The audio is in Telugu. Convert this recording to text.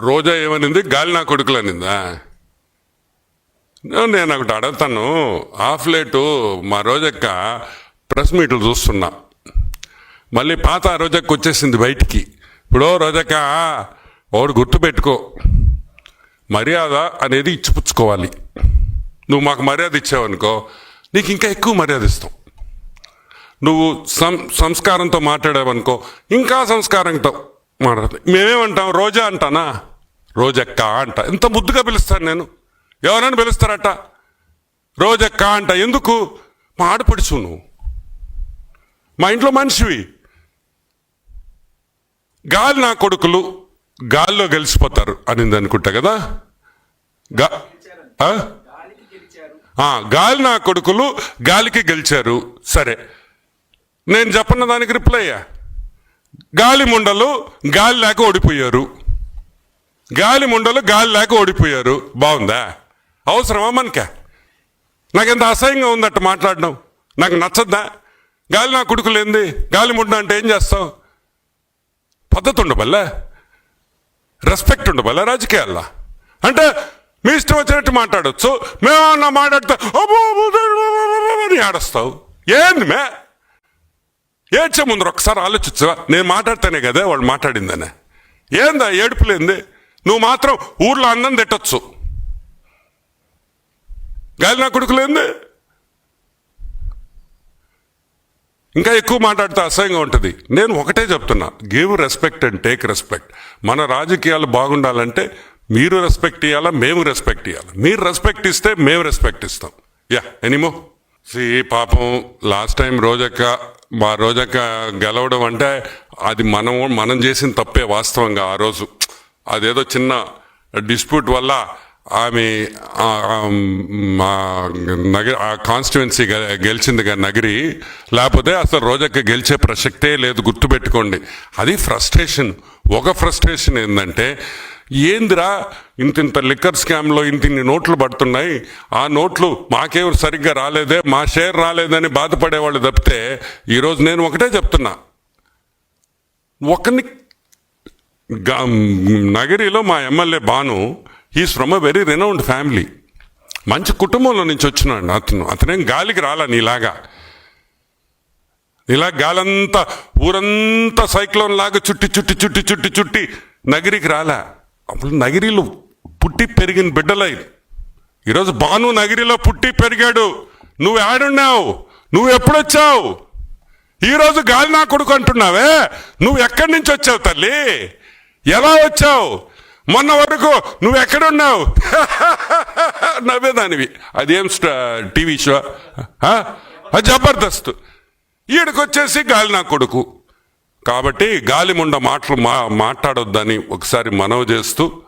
రోజా ఏమనింది? గాలి నా కొడుకులు అనిందా నేను ఒకటి అడుగుతాను. హాఫ్ లేటు మా రోజక్క ప్రెస్ మీట్లు చూస్తున్నా. మళ్ళీ పాత రోజక్క వచ్చేసింది బయటికి. ఇప్పుడు రోజక్క ఒకటి గుర్తుపెట్టుకో మర్యాద అనేది ఇచ్చిపుచ్చుకోవాలి నువ్వు మాకు మర్యాద ఇచ్చావనుకో నీకు ఇంకా ఎక్కువ మర్యాద ఇస్తాం. నువ్వు సం సంస్కారంతో మాట్లాడావనుకో ఇంకా సంస్కారంతో మాట్లాడతాం మేమేమంటాం? రోజా అంటానా? రోజక్క అంట. ఎంత ముద్దుగా పిలుస్తాను నేను. ఎవరైనా పిలుస్తారట. రోజక్క అంట. ఎందుకు? మా ఆడపడుచు నువ్వు. మా ఇంట్లో మనిషివి. గాలి నా కొడుకులు గాల్లో గెలిచిపోతారు అనింది అనుకుంటా కదా. గా గాలి నా కొడుకులు గాలికి గెలిచారు. సరే. నేను చెప్పన్న దానికి రిప్లై అయ్యా? గాలి ముండలు గాలి లేక ఓడిపోయారు. గాలి ముండలు గాలి లేక ఓడిపోయారు. బాగుందా? అవసరమా నాకు నాకెంత అసహ్యంగా ఉందట మాట్లాడడం? నాకు నచ్చద్దా? గాలి నా కుడుకులేంది గాలి ముండ అంటే ఏం చేస్తావు పద్ధతి ఉండబల్లా? రెస్పెక్ట్ ఉండబల్లా రాజకీయాల్లో? అంటే మీ ఇష్టం వచ్చినట్టు మాట్లాడచ్చు. మేమన్నా మాట్లాడితే అబ్బో, అని ఆడస్తావు ఏంది మే? ఏడ్చే ముందు ఒకసారి ఆలోచించవా? నేను మాట్లాడితేనే కదా వాళ్ళు మాట్లాడిందనే. ఏందా ఏడుపులేంది నువ్వు మాత్రం ఊర్లో అన్నం తిట్టచ్చు. గాలి నా కొడుకులేంది ఇంకా ఎక్కువ మాట్లాడితే అసహ్యంగా ఉంటుంది. నేను ఒకటే చెప్తున్నా. Give respect and take respect మన రాజకీయాలు బాగుండాలంటే మీరు రెస్పెక్ట్ ఇవ్వాలా మేము రెస్పెక్ట్ ఇవ్వాలి మీరు రెస్పెక్ట్ ఇస్తే మేము రెస్పెక్ట్ ఇస్తాం. యా ఎనీమో సి పాపం లాస్ట్ టైం రోజక్క మా రోజక్క గెలవడం అంటే అది మనం మనం చేసిన తప్పే వాస్తవంగా ఆ రోజు. అదేదో చిన్న డిస్ప్యూట్ వల్ల ఆమె నగరి ఆ కాన్స్టిట్యువెన్సీ గెలిచింది నగరి. లేకపోతే అసలు రోజక్క గెలిచే ప్రసక్తే లేదు గుర్తుపెట్టుకోండి. అది ఫ్రస్ట్రేషన్. ఒక ఫ్రస్ట్రేషన్ ఏంటంటే ఏందిరా ఇంత ఇంత లిక్కర్ స్కామ్లో ఇంతిన్ని నోట్లు పడుతున్నాయి? ఆ నోట్లు మాకేం సరిగ్గా రాలేదే మా షేర్ రాలేదని బాధపడేవాళ్ళు తప్పితే ఈరోజు నేను ఒకటే చెప్తున్నా. ఒకరిని నగరిలో మా MLA Bhanu is from a very renowned family మంచి కుటుంబంలో నుంచి వచ్చినాడు అతను. అతనేం గాలికి రాలా నీలాగా? ఇలా గాలంతా ఊరంతా సైక్లోన్ లాగా చుట్టి చుట్టి చుట్టి చుట్టి చుట్టి నగిరికి రాలా? అప్పుడు నగిరిలో పుట్టి పెరిగిన బిడ్డలై ఈరోజు బాను నగిరిలో పుట్టి పెరిగాడు. నువ్వు ఆడున్నావు నువ్వు ఎప్పుడొచ్చావు? ఈరోజు గాలి నా కొడుకు అంటున్నావే? నువ్వు ఎక్కడి నుంచి వచ్చావు తల్లి? ఎలా వచ్చావు? మొన్న వరకు నువ్వు ఎక్కడున్నావు? నవ్వేదానివి. అదేం స్ట- టీవీ షో? జబర్దస్త్. ఈడకొచ్చేసి గాలి నా కొడుకు. కాబట్టి గాలి ముండ మాటలు మా మాట్లాడొద్దని ఒకసారి మనవి చేస్తూ